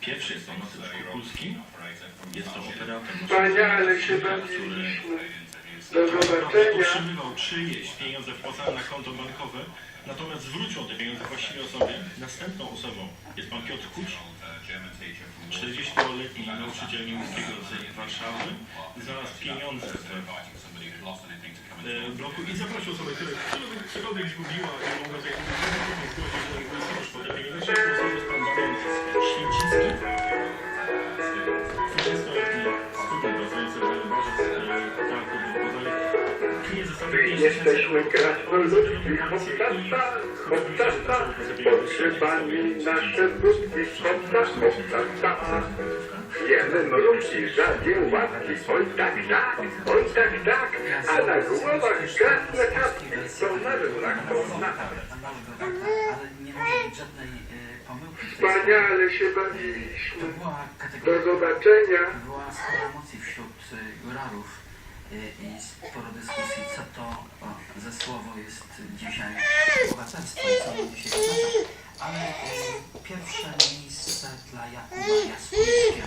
Pierwszy jest to Mateusz Kukulski. Jest to operator zobaczenia. otrzymywał czyjeś pieniądze wpłacane na konto bankowe, natomiast zwrócił te pieniądze właściwej osobie. Następną osobą jest pan Piotr Kuć, 40-letni nauczyciel niemieckiego z Warszawy. Znalazł pieniądze w e, bloku i zaprosił osobę, która zgubiła i mogła zajmować zgłosić do niego już po te pieniądze. Trzecią osobą jest pan Damian Święcicki. 20-letni student pracujący w z został Jesteśmy potrzebami nasze budki. Jemy mruki, żagie łapki, oj tak, tak, oj tak, tak, a na głowach krasne kapki, tak? E, Wspaniale się bawiliśmy. To była kategoria, Do zobaczenia. Była spora emocji wśród e, góralów e, i sporo dyskusji, co to o, ze słowo jest dzisiaj obywatelstwo i co on dzisiaj znaczy. Ale pierwsze miejsce dla Jakuba Jaskuńskiego.